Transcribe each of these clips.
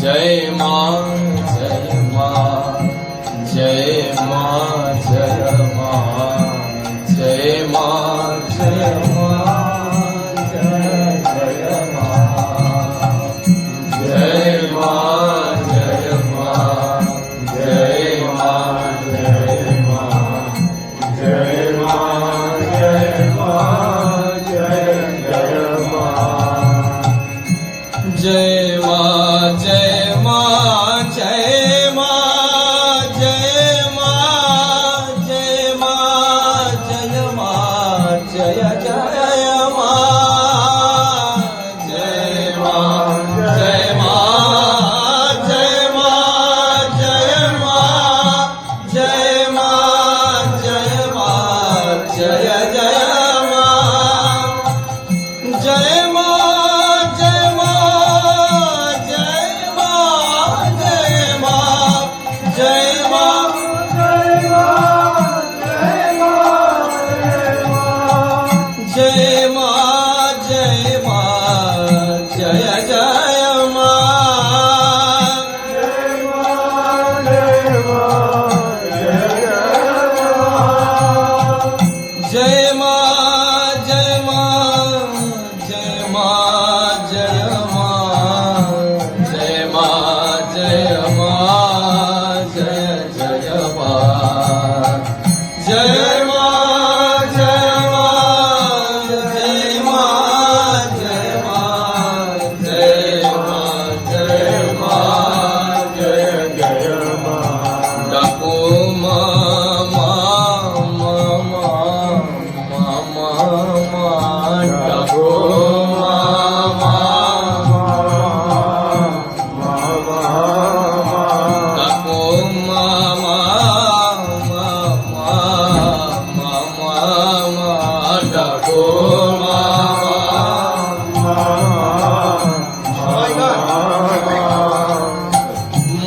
જય માં જય માં જય માં જય માં જય માં જય જય મા જય મા જય મા જય મા જય મા જય મા જય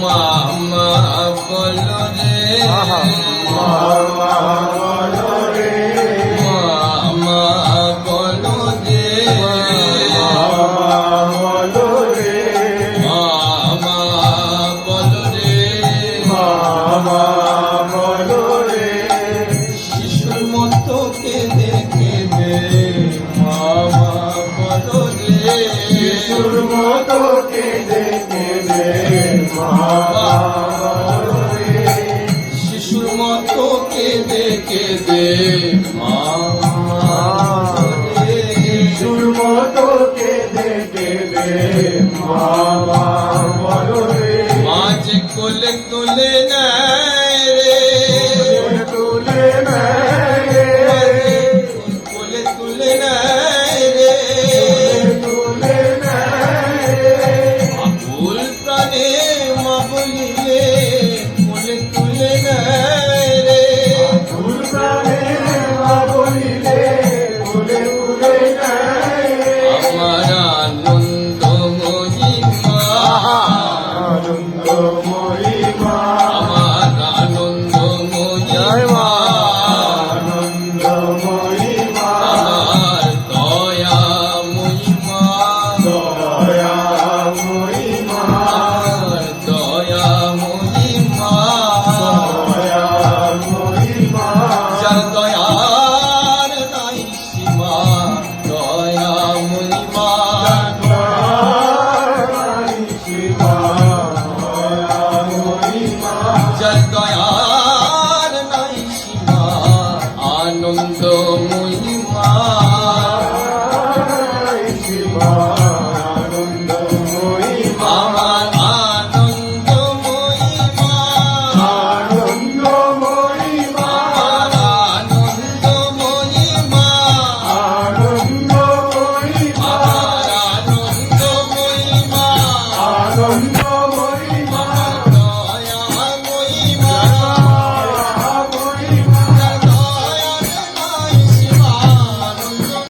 মামা বলো রে। মতো কেঁদে কেঁদে মা। শিশুর মতো কেঁদে কেঁদে মাঝ কোলে তুলে নেয় রে। তুলে নেয় কোলে তুলে না Oh.